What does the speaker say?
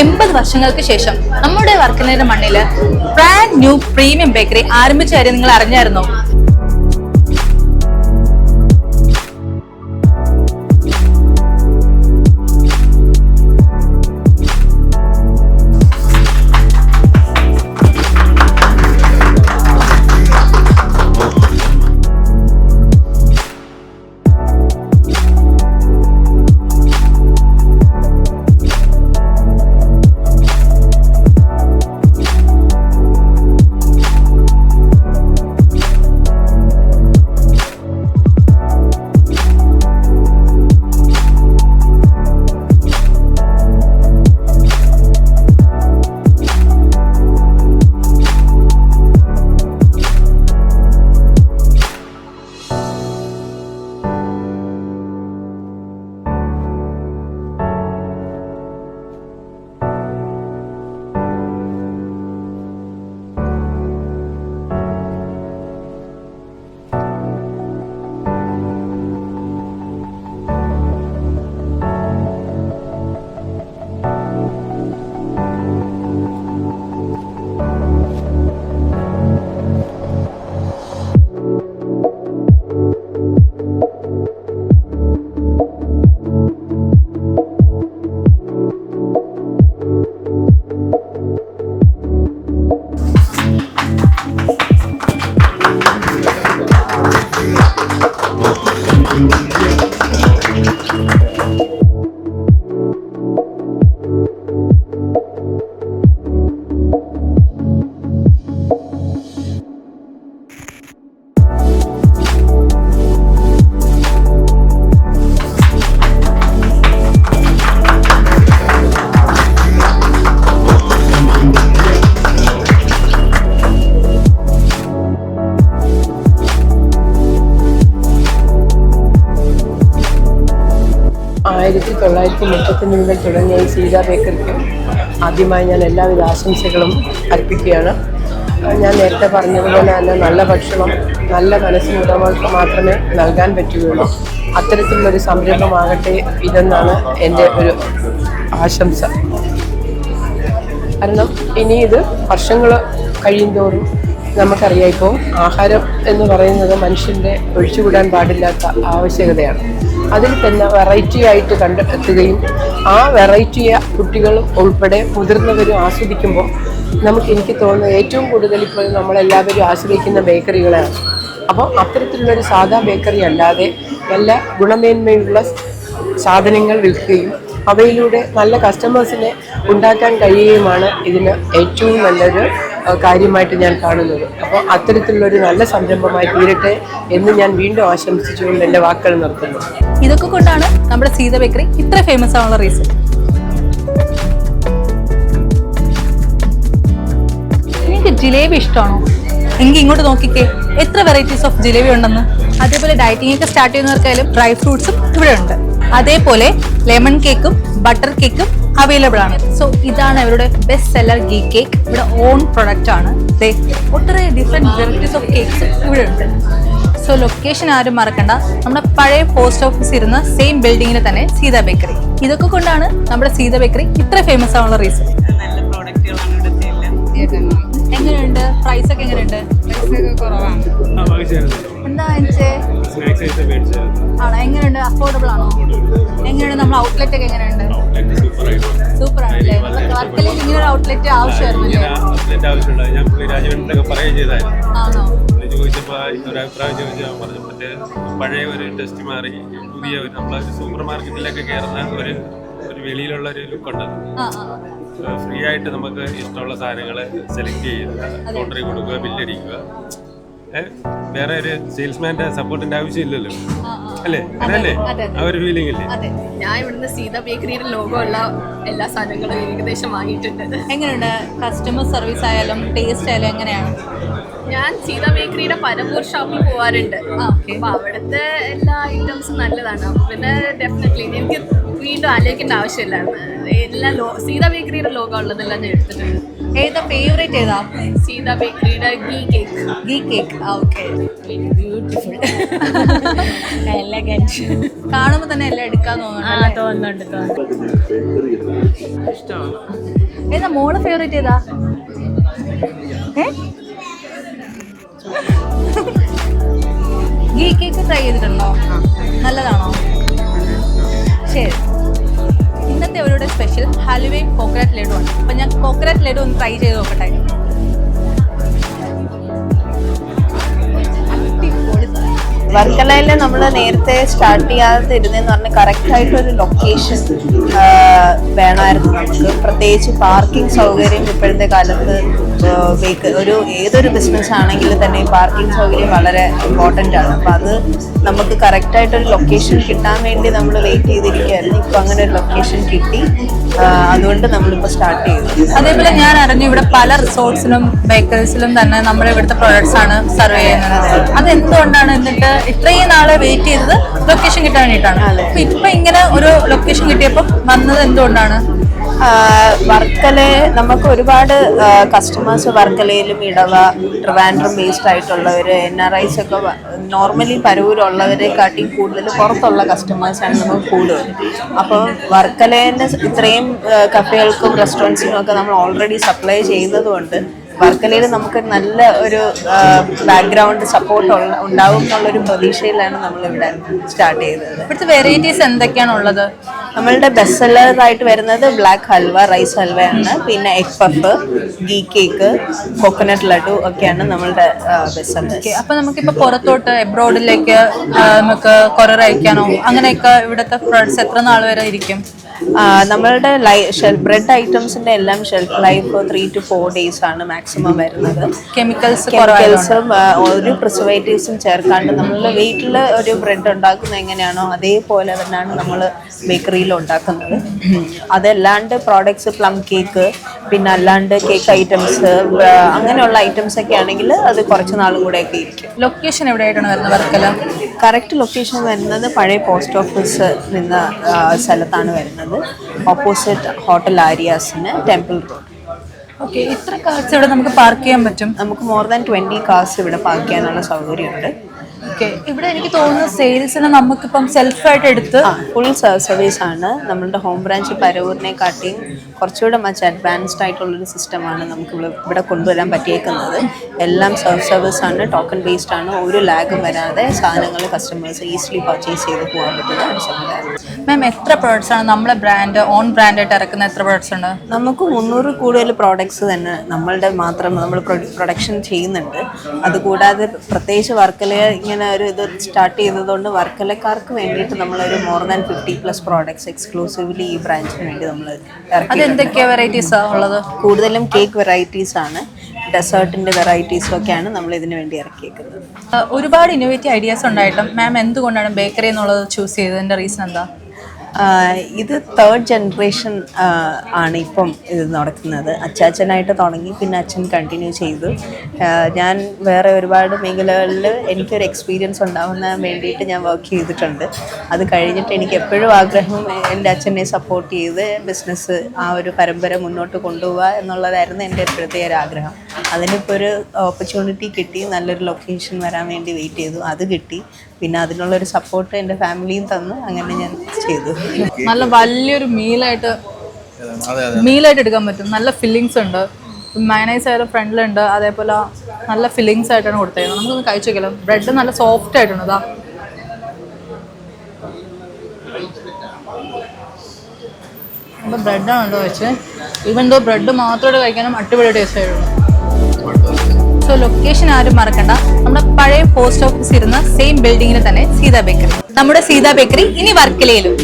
എൺപത് വർഷങ്ങൾക്ക് ശേഷം നമ്മുടെ വർക്കലയുടെ മണ്ണിൽ ബ്രാൻഡ് ന്യൂ പ്രീമിയം ബേക്കറി ആരംഭിച്ച കാര്യം നിങ്ങൾ അറിഞ്ഞായിരുന്നോ? തൊള്ളായിരത്തി മുപ്പത്തൊന്ന് മുതൽ തുടങ്ങിയ ഈ സീത ബേക്കറിക്ക് ആദ്യമായി ഞാൻ എല്ലാവിധ ആശംസകളും അർപ്പിക്കുകയാണ്. ഞാൻ നേരത്തെ പറഞ്ഞതുപോലെ തന്നെ നല്ല ഭക്ഷണം നല്ല മനസ്സിനുടമകൾക്ക് മാത്രമേ നൽകാൻ പറ്റുകയുള്ളൂ. അത്തരത്തിലുള്ളൊരു സംരംഭമാകട്ടെ ഇതെന്നാണ് എന്റെ ഒരു ആശംസ. കാരണം ഇനി ഇത് വർഷങ്ങൾ കഴിയുമോറും നമുക്കറിയാം ഇപ്പോൾ ആഹാരം എന്ന് പറയുന്നത് മനുഷ്യന്റെ ഒഴിച്ചുകൂടാൻ പാടില്ലാത്ത ആവശ്യകതയാണ്. അതിൽ തന്നെ വെറൈറ്റി ആയിട്ട് കണ്ടെത്തുകയും ആ വെറൈറ്റിയെ കുട്ടികളും ഉൾപ്പെടെ മുതിർന്നവരും ആസ്വദിക്കുമ്പോൾ നമുക്ക് എനിക്ക് തോന്നുന്നത് ഏറ്റവും കൂടുതൽ ഇപ്പോൾ നമ്മളെല്ലാവരും ആശ്രയിക്കുന്ന ബേക്കറികളാണ്. അപ്പോൾ അത്തരത്തിലുള്ളൊരു സാധാ ബേക്കറി അല്ലാതെ നല്ല ഗുണമേന്മയുള്ള സാധനങ്ങൾ വിൽക്കുകയും അവയിലൂടെ നല്ല കസ്റ്റമേഴ്സിനെ ഉണ്ടാക്കാൻ കഴിയുകയുമാണ് ഇതിന് ഏറ്റവും നല്ലൊരു കാര്യമായിട്ട് ഞാൻ കാണുന്നത്. അപ്പോൾ അത്തരത്തിലുള്ളൊരു നല്ല സംരംഭമായി തീരട്ടെ എന്ന് ഞാൻ വീണ്ടും ആശംസിച്ചുകൊണ്ട് എന്റെ വാക്കുകൾ നിർത്തുന്നു. ഇതൊക്കെ കൊണ്ടാണ് നമ്മുടെ സീത ബേക്കറി ഇത്ര ഫേമസ് ആവാനുള്ള റീസൺ നിങ്ങൾക്ക് ജിലേബി ഇഷ്ടമാണോ? എങ്കിൽ ഇങ്ങോട്ട് നോക്കിക്കേ. എത്ര വെറൈറ്റീസ് ഓഫ് ജിലേബി ഉണ്ടെന്ന്? അതേപോലെ ഡയറ്റിംഗ് ഒക്കെ സ്റ്റാർട്ട് ചെയ്യുന്നവർക്കായാലും ഡ്രൈ ഫ്രൂട്ട്സും ഇവിടെ ഉണ്ട്. അതേപോലെ ലെമൺ കേക്കും ബട്ടർ കേക്കും അവൈലബിൾ ആണ്. സോ ഇതാണ് അവരുടെ ബെസ്റ്റ് സെല്ലർ ഗീ കേക്ക് ഇവിടെ ഓൺ പ്രൊഡക്റ്റ് ആണ്. ഒട്ടേറെ ഡിഫറെന്റ് വെറൈറ്റീസ് ഓഫ് കേക്ക്സ് ഇവിടെ ഉണ്ട്. സോ ലൊക്കേഷൻ ആരും മറക്കണ്ട. നമ്മുടെ പഴയ പോസ്റ്റ് ഓഫീസ് ഇരുന്ന സെയിം ബിൽഡിങ്ങിൽ തന്നെ സീത ബേക്കറി ഇതൊക്കെ കൊണ്ടാണ് നമ്മുടെ സീത ബേക്കറി ഇത്ര ഫേമസ് ആവാനുള്ള റീസൺ നല്ല പ്രോഡക്റ്റുകളാണ് ഇവിടുത്തെ എല്ലാം എങ്ങനെയുണ്ട്? പ്രൈസ് ഒക്കെ എങ്ങനെയുണ്ട്? എന്താ സ്നാക്സ് ഐറ്റം മേടിച്ചായിരുന്നു ആണോ? എങ്ങനെയുണ്ട്? അഫോർഡബിൾ ആണോ? എങ്ങനെയുണ്ട് നമ്മൾ ഔട്ട്ലെറ്റ് ഒക്കെ എങ്ങനെയുണ്ട്? ഔട്ട്ലെറ്റ് സൂപ്പർ സൂപ്പർ ആണല്ലേ വർക്കലയിൽ ഇങ്ങനെ ഒരു ഔട്ട്ലെറ്റ് ആവശ്യമായിരുന്നു ഔട്ട്ലെറ്റ് ആവശ്യമുണ്ട് ഞാൻ പുള്ളി രാജവേട്ടനൊക്കെ പറയുകയും ചെയ്തായിരുന്നു. ആണോ? പുള്ളി ചോദിച്ചപ്പോൾ ഒരു അഭിപ്രായം ചോദിച്ചാൽ പറഞ്ഞു മറ്റേ പഴയ ഒരു ടെസ്റ്റ് മാറി പുതിയ ഒരു നമ്മളെ സൂപ്പർ മാർക്കറ്റിലൊക്കെ കയറുന്ന ഒരു ഒരു വെളിയിലുള്ള ഒരു ലുക്ക് ഉണ്ടല്ലോ ഫ്രീ ആയിട്ട് നമുക്ക് ഇഷ്ടമുള്ള സാധനങ്ങൾ സെലക്ട് ചെയ്യുക കൗണ്ടറിൽ കൊടുക്കുക ബില്ലടിക്കുക വേറെ ഒരു സെയിൽസ്മാന്റെ സപ്പോർട്ടിന്റെ ആവശ്യമില്ലല്ലോ. അല്ലേ? അതല്ലേ ആ ഒരു ഫീലിംഗ് അല്ലേ അതെ. ഞാൻ ഇവിടുന്ന് സീത ബേക്കറിയുടെ ലോഗോ ഉള്ള എല്ലാ സാധനങ്ങളും ഏകദേശം വാങ്ങിയിട്ടുണ്ട്. എങ്ങനെയുണ്ട്? കസ്റ്റമർ സർവീസ് ആയാലും ടേസ്റ്റ് ആയാലും എങ്ങനെയാണ്? ഞാൻ സീത ബേക്കറിയുടെ പരമ്പൂർ ഷോപ്പിൽ പോവാറുണ്ട്. അപ്പൊ അവിടുത്തെ എല്ലാ ഐറ്റംസും നല്ലതാണ്. അപ്പൊ പിന്നെ ഡെഫിനറ്റ്ലി എനിക്ക് വീണ്ടും ആലോചിക്കേണ്ട ആവശ്യമില്ലായിരുന്നു എല്ലാ ലോ സീത ബേക്കറിയുടെ ലോഗോ ഉള്ളതെല്ലാം ഞാൻ എടുത്തിട്ടുണ്ട്. ഏതാ ഫേവറേറ്റ് ഏതാ? Seetha ബേക്കറിയുടെ ghee cake. Ghee cake. Okay beautiful elegant കാണുമ്പോൾ തന്നെ എല്ലാം എടുക്കാൻ തോന്നുന്നു തോന്നുന്നുണ്ട് ഇഷ്ടമാണ്. ഏതാ മോൾ ഫേവറേറ്റ് ഏതാ? ഏ? ഗീ കേക്ക് ട്രൈ ചെയ്തിട്ടുണ്ടോ? ആണ് അപ്പം ഞാൻ കോക്കനട്ട് ലഡു വർക്കലയിൽ നമ്മൾ നേരത്തെ സ്റ്റാർട്ട് ചെയ്യാതിരുന്നെന്ന് കറക്റ്റ് ആയിട്ടൊരു ലൊക്കേഷൻ വേണമായിരുന്നു നമുക്ക്. പ്രത്യേകിച്ച് പാർക്കിംഗ് സൗകര്യം ഇപ്പോഴത്തെ കാലത്ത് ഒരു ഏതൊരു ബിസിനസ് ആണെങ്കിലും തന്നെ പാർക്കിംഗ് സൗകര്യം വളരെ ഇമ്പോർട്ടന്റ് ആണ്. അപ്പോൾ അത് നമുക്ക് കറക്റ്റ് ആയിട്ട് ഒരു ലൊക്കേഷൻ കിട്ടാൻ വേണ്ടി നമ്മൾ വെയിറ്റ് ചെയ്തിരിക്കുകയായിരുന്നു. ഇപ്പോൾ അങ്ങനെ ഒരു ലൊക്കേഷൻ കിട്ടി. അതുകൊണ്ട് നമ്മളിപ്പോൾ സ്റ്റാർട്ട് ചെയ്തു അതേപോലെ ഞാൻ അറിഞ്ഞു ഇവിടെ പല റിസോർട്ട്സിലും ബേക്കറീസിലും തന്നെ നമ്മുടെ ഇവിടുത്തെ പ്രോഡക്ട്സ് ആണ് സർവ് ചെയ്യുന്നത്. അത് എന്തുകൊണ്ടാണ് എന്നിട്ട് ഇത്രയും നാളെ വെയിറ്റ് ചെയ്തത് ലൊക്കേഷൻ കിട്ടാൻ വേണ്ടിയിട്ടാണ് അപ്പൊ ഇപ്പൊ ഇങ്ങനെ ഒരു ലൊക്കേഷൻ കിട്ടിയപ്പോൾ വന്നത് എന്തുകൊണ്ടാണ്? വർക്കലെ നമുക്ക് ഒരുപാട് കസ്റ്റമേഴ്സ് വർക്കലയിലും ഇടവ ട്രിവാൻഡ്രം ബേസ്ഡ് ആയിട്ടുള്ളവർ എൻ ആർ ഐസ് ഒക്കെ നോർമലി പരൂരുള്ളവരെക്കാട്ടി കൂടുതൽ പുറത്തുള്ള കസ്റ്റമേഴ്സാണ് നമുക്ക് കൂടുതൽ അപ്പോൾ വർക്കലേന്റെ ഇത്രയും കഫേകൾക്കും റെസ്റ്റോറന്റ്സിനും ഒക്കെ നമ്മൾ ഓൾറെഡി സപ്ലൈ ചെയ്യുന്നത് കൊണ്ട് വർക്കലയിൽ നമുക്ക് നല്ല ഒരു ബാക്ക്ഗ്രൗണ്ട് സപ്പോർട്ട് ഉണ്ടാവും എന്നുള്ളൊരു പ്രതീക്ഷയിലാണ് നമ്മളിവിടെ സ്റ്റാർട്ട് ചെയ്തത്. ഇവിടുത്തെ വെറൈറ്റീസ് എന്തൊക്കെയാണ് ഉള്ളത് നമ്മളുടെ ബെസ്റ്റ് സെല്ലറായിട്ട് വരുന്നത് ബ്ലാക്ക് ഹൽവ റൈസ് ഹൽവയാണ് പിന്നെ egg puff ghee cake coconut laddu ഒക്കെയാണ് നമ്മളുടെ ബെസ്റ്റ് സെല്ലർ ഓക്കെ. അപ്പൊ നമുക്കിപ്പോ പുറത്തോട്ട് എബ്രോഡിലേക്ക് നമുക്ക് കൊറിയർ അയക്കാനോ? അങ്ങനെയൊക്കെ ഇവിടുത്തെ പ്രോഡക്ട്സ് എത്ര നാൾ വരെ ഇരിക്കും? നമ്മളുടെ ലൈ ബ്രെഡ് ഐറ്റംസിന്റെ എല്ലാം shelf life three two four days ആണ് മാക്സിമം വരുന്നത്. കെമിക്കൽസ് കെമിക്കൽസും ഒരു പ്രിസർവേറ്റീവ്സും ചേർക്കാണ്ട് നമ്മൾ വീട്ടിൽ ഒരു ബ്രെഡ് ഉണ്ടാക്കുന്നത് എങ്ങനെയാണോ അതേപോലെ തന്നെയാണ് നമ്മൾ ബേക്കറിയിൽ ഉണ്ടാക്കുന്നത്. അതല്ലാണ്ട് പ്രോഡക്ട്സ് പ്ലം കേക്ക് പിന്നെ അല്ലാണ്ട് കേക്ക് ഐറ്റംസ് അങ്ങനെയുള്ള ഐറ്റംസ് ഒക്കെ ആണെങ്കിൽ അത് കുറച്ച് നാളും കൂടെയൊക്കെ ഇരിക്കും. ലൊക്കേഷൻ എവിടെയായിട്ടാണ് വരുന്നത്? വർക്കല? കറക്റ്റ് ലൊക്കേഷൻ വരുന്നത് പഴയ പോസ്റ്റ് ഓഫീസ് നിന്ന സ്ഥലത്താണ് വരുന്നത്. ഓപ്പോസിറ്റ് ഹോട്ടൽ ആരിയാസിന് ടെമ്പിൾ റോഡ് ഓക്കെ ഇത്ര കാർസ് ഇവിടെ നമുക്ക് പാർക്ക് ചെയ്യാൻ പറ്റും? നമുക്ക് മോർ ദാൻ ട്വന്റി കാർസ് ഇവിടെ പാർക്ക് ചെയ്യാനുള്ള സൗകര്യമുണ്ട്. ഓക്കെ ഇവിടെ എനിക്ക് തോന്നുന്നു സെയിൽസിന് നമുക്കിപ്പം സെൽഫായിട്ട് എടുത്ത് ഫുൾ സർവീസ് ആണ്. നമ്മളുടെ ഹോം ബ്രാഞ്ച് പരവൂരിനെ കാട്ടിയും കുറച്ചുകൂടെ മച്ച് അഡ്വാൻസ്ഡ് ആയിട്ടുള്ളൊരു സിസ്റ്റമാണ് നമുക്ക് ഇവിടെ ഇവിടെ കൊണ്ടുവരാൻ പറ്റിയേക്കുന്നത്. എല്ലാം സെൽഫ് സർവീസ് ആണ് ടോക്കൺ ബേസ്ഡ് ആണ്. ഒരു ലാഗും വരാതെ സാധനങ്ങൾ കസ്റ്റമേഴ്സ് ഈസിലി പർച്ചേസ് ചെയ്ത് പോകാൻ പറ്റുന്ന ഒരു സംവിധാനം മാം എത്ര പ്രോഡക്ട്സ് ആണ്? നമ്മളെ ബ്രാൻഡ് ഓൺ ബ്രാൻഡായിട്ട് ഇറക്കുന്ന എത്ര പ്രോഡക്ട്സ് ഉണ്ട്? നമുക്ക് മുന്നൂറ് കൂടുതൽ പ്രോഡക്ട്സ് തന്നെ നമ്മളുടെ മാത്രം നമ്മൾ പ്രൊഡക്ഷൻ ചെയ്യുന്നുണ്ട്. അതുകൂടാതെ പ്രത്യേകിച്ച് വർക്കല ഇങ്ങനെ ഒരു ഇത് സ്റ്റാർട്ട് ചെയ്തതുകൊണ്ട് വർക്കലക്കാർക്ക് വേണ്ടിയിട്ട് നമ്മളൊരു more than fifty plus products exclusively ഈ ബ്രാഞ്ചിന് വേണ്ടി നമ്മൾ അതെന്തൊക്കെയാണ് വെറൈറ്റീസ് ഉള്ളത്? കൂടുതലും കേക്ക് വെറൈറ്റീസ് ആണ്. ഡെസേർട്ടിന്റെ വെറൈറ്റീസും ഒക്കെയാണ് നമ്മൾ ഇതിന് വേണ്ടി ഇറക്കിയേക്കുന്നത്. ഒരുപാട് ഇന്നോവേറ്റീവ് ഐഡിയാസ് ഉണ്ടായിട്ടും. മാം എന്തുകൊണ്ടാണ് ബേക്കറി എന്നുള്ളത് ചൂസ് ചെയ്തതിന്റെ റീസൺ എന്താ? ഇത് തേർഡ് ജനറേഷൻ ആണ് ഇപ്പം ഇത് നടക്കുന്നത്. അച്ചാച്ചനായിട്ട് തുടങ്ങി പിന്നെ അച്ഛൻ കണ്ടിന്യൂ ചെയ്തു. ഞാൻ വേറെ ഒരുപാട് മേഖലകളിൽ എനിക്കൊരു എക്സ്പീരിയൻസ് ഉണ്ടാവുന്ന വേണ്ടിയിട്ട് ഞാൻ വർക്ക് ചെയ്തിട്ടുണ്ട്. അത് കഴിഞ്ഞിട്ട് എനിക്ക് എപ്പോഴും ആഗ്രഹം എന്റെ അച്ഛനെ സപ്പോർട്ട് ചെയ്ത് ബിസിനസ് ആ ഒരു പരമ്പര മുന്നോട്ട് കൊണ്ടുപോവുക എന്നുള്ളതായിരുന്നു എന്റെ എപ്പോഴത്തെ ഒരു ആഗ്രഹം. അതിനിപ്പോൾ ഒരു ഓപ്പർച്യൂണിറ്റി കിട്ടി നല്ലൊരു ലൊക്കേഷൻ വരാൻ വേണ്ടി വെയിറ്റ് ചെയ്തു. അത് കിട്ടി. പിന്നെ അതിനുള്ളൊരു സപ്പോർട്ട് എന്റെ ഫാമിലിയും തന്നു. അങ്ങനെ ഞാൻ ചെയ്തു. നല്ല വലിയൊരു മീലായിട്ട് മീലായിട്ട് എടുക്കാൻ പറ്റും. നല്ല ഫില്ലിങ്സ് ഉണ്ട്. മയനൈസ് ആയാലും ഫ്രണ്ടിലുണ്ട് അതേപോലെ നല്ല ഫില്ലിങ്സ് ആയിട്ടാണ് കൊടുത്തേക്കുന്നത്. നമുക്കൊന്ന് കഴിച്ചു വെക്കലോ ബ്രെഡ് നല്ല സോഫ്റ്റ് ആയിട്ടുണ്ട് ഇതാ അപ്പോൾ ബ്രെഡാണല്ലോ വെച്ച് ഈവൻ ദോ ബ്രെഡ് മാത്രമായിട്ട് കഴിക്കാനും അടിപൊളി ടേസ്റ്റ് ആയിരുന്നു സോ ലൊക്കേഷൻ ആരും മറക്കണ്ട. നമ്മുടെ പഴയ പോസ്റ്റ് ഓഫീസ് ഇരുന്ന സെയിം ബിൽഡിങ്ങിൽ തന്നെ സീതാ ബേക്കറി നമ്മുടെ സീതാ ബേക്കറി ഇനി വർക്കലയിലും.